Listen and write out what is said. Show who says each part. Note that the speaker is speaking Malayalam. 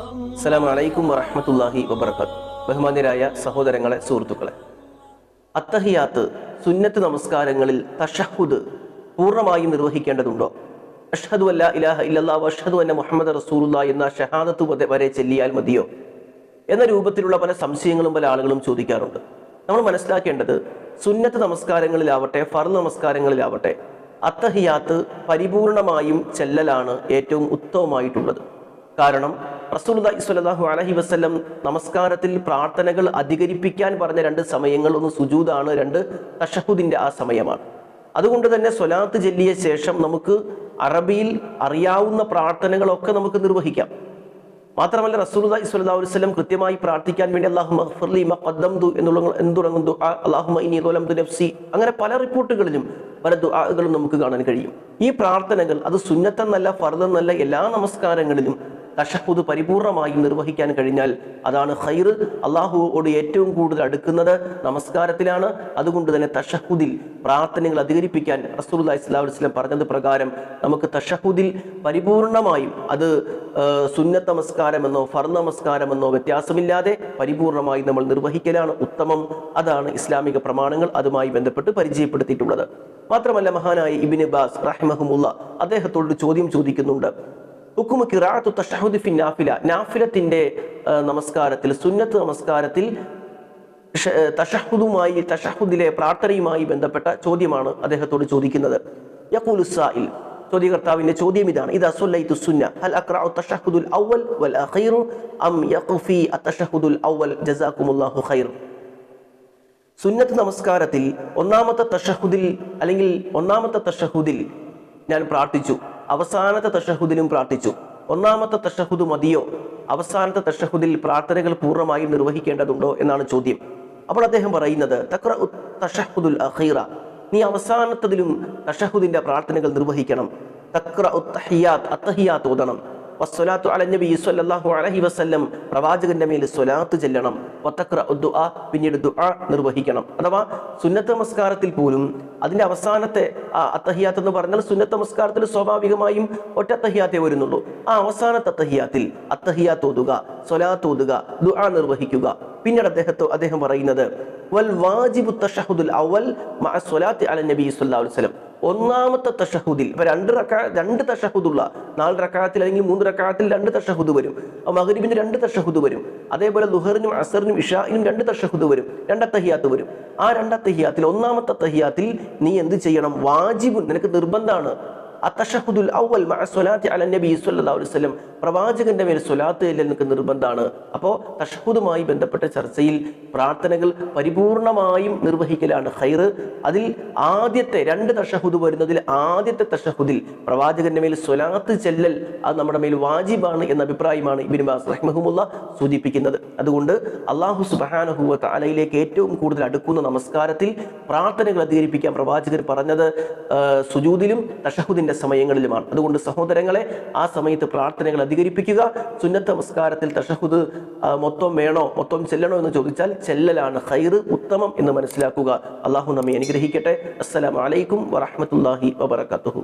Speaker 1: അസ്സലാമു അലൈക്കും വറഹ്മത്തുള്ളാഹി വബർക്കാത്തു ബഹുമാന്യരായ സഹോദരങ്ങളെ സുഹൃത്തുക്കളെ. അത്തഹിയാത്ത് സുന്നത്ത് നമസ്കാരങ്ങളിൽ തഷഹുദ് പൂർണമായും നിർവഹിക്കേണ്ടതുണ്ടോ? അഷ്ഹദു അല്ല ഇലാഹ ഇല്ലാ അഷ്ഹദു അന്ന മുഹമ്മദ് റസൂലുള്ള എന്ന ഷഹാദത്ത് വരെ ചെല്ലിയാൽ മതിയോ? എന്ന രൂപത്തിലുള്ള പല സംശയങ്ങളും പല ആളുകളും ചോദിക്കാറുണ്ട്. നമ്മൾ മനസ്സിലാക്കേണ്ടത് സുന്നത്ത് നമസ്കാരങ്ങളിലാവട്ടെ ഫർ നമസ്കാരങ്ങളിലാവട്ടെ അത്തഹിയാത്ത് പരിപൂർണമായും ചെല്ലലാണ് ഏറ്റവും ഉത്തമമായിട്ടുള്ളത്. കാരണം റസൂലുള്ളാഹി സ്വല്ലല്ലാഹു അലൈഹി വസല്ലം നമസ്കാരത്തിൽ പ്രാർത്ഥനകൾ അധികരിപ്പിക്കാൻ പറഞ്ഞ രണ്ട് സമയങ്ങൾ ഒന്ന് സുജൂദാണ് രണ്ട് തഷഹുദിന്റെ ആ സമയമാണ്. അതുകൊണ്ട് തന്നെ സ്വലാത്ത് ചൊല്ലിയ ശേഷം നമുക്ക് അറബിയിൽ അറിയാവുന്ന പ്രാർത്ഥനകളൊക്കെ നമുക്ക് നിർവഹിക്കാം. മാത്രമല്ല റസൂലുള്ളാഹി സ്വല്ലല്ലാഹു വസ്ലം കൃത്യമായി പ്രാർത്ഥിക്കാൻ വേണ്ടി അള്ളാഹു എന്നുള്ള എന്തുടങ്ങും അള്ളാഹു നഫ്സി അങ്ങനെ പല റിപ്പോർട്ടുകളിലും പല ദുആകളും നമുക്ക് കാണാൻ കഴിയും. ഈ പ്രാർത്ഥനകൾ അത് സുന്നത്തെന്നല്ല ഫർദെന്നല്ല എല്ലാ നമസ്കാരങ്ങളിലും തഷഹുദ് പരിപൂർണമായി നിർവഹിക്കാൻ കഴിഞ്ഞാൽ അതാണ് ഹൈർ അള്ളാഹുവോട് ഏറ്റവും കൂടുതൽ അടുക്കുന്നത് നമസ്കാരത്തിലാണ്. അതുകൊണ്ട് തന്നെ തഷഹുദിൽ പ്രാർത്ഥനകൾ അധികരിപ്പിക്കാൻ സ്വല്ലല്ലാഹു അലൈഹി വസല്ലം പറഞ്ഞത് പ്രകാരം നമുക്ക് തഷഹുദിൽ പരിപൂർണമായും അത് സുന്നത്ത് നമസ്കാരമെന്നോ ഫർ നമസ്കാരമെന്നോ വ്യത്യാസമില്ലാതെ പരിപൂർണമായി നമ്മൾ നിർവഹിക്കലാണ്. ഉത്തമം. അതാണ് ഇസ്ലാമിക പ്രമാണങ്ങൾ അതുമായി ബന്ധപ്പെട്ട് പരിചയപ്പെടുത്തിയിട്ടുള്ളത്. മാത്രമല്ല മഹാനായ ഇബിൻ ബാസ് റഹ്മഹുമുള്ള അദ്ദേഹത്തോട് ചോദ്യം ചോദിക്കുന്നുണ്ട്. ഹുക്കുമ കിറാത്തു തഷഹുദ് ഫി നാഫില. നാഫിലത്തിന്റെ നമസ്കാരത്തിൽ സുന്നത്ത് നമസ്കാരത്തിൽ തഷഹുദുമായി തഷഹുദിലെ പ്രാർത്ഥനയുമായി ബന്ധപ്പെട്ട ചോദ്യമാണ് അദ്ദേഹത്തോട് ചോദിക്കുന്നത്. ചോദ്യകർത്താവിന്റെ ചോദ്യം ഇതാണ്. ഇത് സുന്ന. ഹൽ വൽ അം യഖ്ഫി ഖൈർ. സുന്നത്ത് നമസ്കാരത്തിൽ ഒന്നാമത്തെ തഷഹുദിൽ അല്ലെങ്കിൽ ഒന്നാമത്തെ തഷഹുദിൽ ഞാൻ പ്രാർത്ഥിച്ചു. അവസാനത്തെ തഷഹുദിലും പ്രാർത്ഥിച്ചു. ഒന്നാമത്തെ തഷഹുദ് മതിയോ? അവസാനത്തെ തഷഹുദിൽ പ്രാർത്ഥനകൾ പൂർണമായും നിർവഹിക്കേണ്ടതുണ്ടോ എന്നാണ് ചോദ്യം. അപ്പോൾ അദ്ദേഹം പറയുന്നത് തക്ര തഷഹുദുൽ അഖീറ. നീ അവസാനത്തതിലും തഷഹുദിന്റെ പ്രാർത്ഥനകൾ നിർവഹിക്കണം. തക്ര ഉത്തഹിയാത്ത് അത്തഹിയാത്ത് ഓതണം. വസ്സലാത്തു അല നബി സ്വല്ലല്ലാഹു അലൈഹി വസല്ലം. പ്രവാചകന്റെ മേൽ സ്വലാത്ത് ചെല്ലണം. വത്തക്ര ദുആ പിന്നീട് ദുആ നിർവഹിക്കണം. അഥവാ സുന്നത്ത് നമസ്കാരത്തിൽ പോലും അതിന്റെ അവസാനത്തെ ആ അത്തഹിയാത്ത് എന്ന് പറഞ്ഞാൽ സുന്നത്ത് നമസ്കാരത്തിൽ സ്വാഭാവികമായും ഒറ്റ അത്തഹിയാത്തേ വരുന്നുള്ളൂ. ആ അവസാനത്തെ അത്തഹിയാത്തിൽ അത്തഹിയാത്ത് ഓതുക സ്വലാത്ത് ഓതുക ദുആ നിർവഹിക്കുക. പിന്നീട് അദ്ദേഹത്തോ അദ്ദേഹം പറയുന്നത് ഒന്നാമത്തെ തഷഹുദിൽ ഇപ്പൊ രണ്ട് റക്കാ രണ്ട് തഷഹുദുള്ള നാല് റക്കാത്തിൽ അല്ലെങ്കിൽ മൂന്ന് റക്കാത്തിൽ രണ്ട് തഷഹുദ് വരും. അപ്പൊ മഗ്രിബിന് രണ്ട് തഷഹുദ് വരും. അതേപോലെ ലുഹറിനും അസറിനും ഇഷാനും രണ്ട് തഷഹുദ് വരും. രണ്ടത്തഹിയാത്ത് വരും. ആ രണ്ടത്തഹിയാത്തിൽ ഒന്നാമത്തെ തഹിയാത്തിൽ നീ എന്ത് ചെയ്യണം? വാജിബു നിനക്ക് നിർബന്ധമാണ് അത്തഷഹുദുൽ ഔവൽ മഅ സ്വലാത്തി അല നബി സല്ലല്ലാഹു അലൈഹി വസല്ലം. പ്രവാചകന്റെ മേൽ സ്വലാത്ത് ചെല്ലൽ നിനക്ക് നിർബന്ധമാണ് അപ്പോൾ തഷഹുദുമായി ബന്ധപ്പെട്ട ചർച്ചയിൽ പ്രാർത്ഥനകൾ പരിപൂർണമായും നിർവഹിക്കലാണ് ഖൈർ അതിൽ ആദ്യത്തെ രണ്ട് തഷഹുദ് വരുന്നതിൽ ആദ്യത്തെ തഷഹുദിൽ പ്രവാചകന്റെ മേൽ സ്വലാത്ത് ചെല്ലൽ അത് നമ്മുടെ മേൽ വാജിബാണ് എന്ന അഭിപ്രായമാണ് ഇബിൻ ബാസ് റഹ്മഹുമുള്ള സൂചിപ്പിക്കുന്നത്. അതുകൊണ്ട് അള്ളാഹു സുബഹാനഹുവ തലയിലേക്ക് ഏറ്റവും കൂടുതൽ അടുക്കുന്ന നമസ്കാരത്തിൽ പ്രാർത്ഥനകൾ അധികരിപ്പിക്കാൻ പ്രവാചകർ പറഞ്ഞത് സുജൂദിലും സുജൂദിലും തഷഹുദിന്റെ സമയങ്ങളിലുമാണ്. അതുകൊണ്ട് സഹോദരങ്ങളെ ആ സമയത്ത് പ്രാർത്ഥനകൾ അധികരിപ്പിക്കുക. സുന്നത്ത് നമസ്കാരത്തിൽ തഷഹുദ് മൊത്തം വേണോ മൊത്തം ചെല്ലണോ എന്ന് ചോദിച്ചാൽ ചെല്ലലാണ്. ഹൈർ ഉത്തമം എന്ന് മനസ്സിലാക്കുക. അള്ളാഹു നമ്മെ അനുഗ്രഹിക്കട്ടെ. അസ്സലാം വലൈക്കും വറഹ്മത്തുള്ളാഹി വബറകാതുഹു.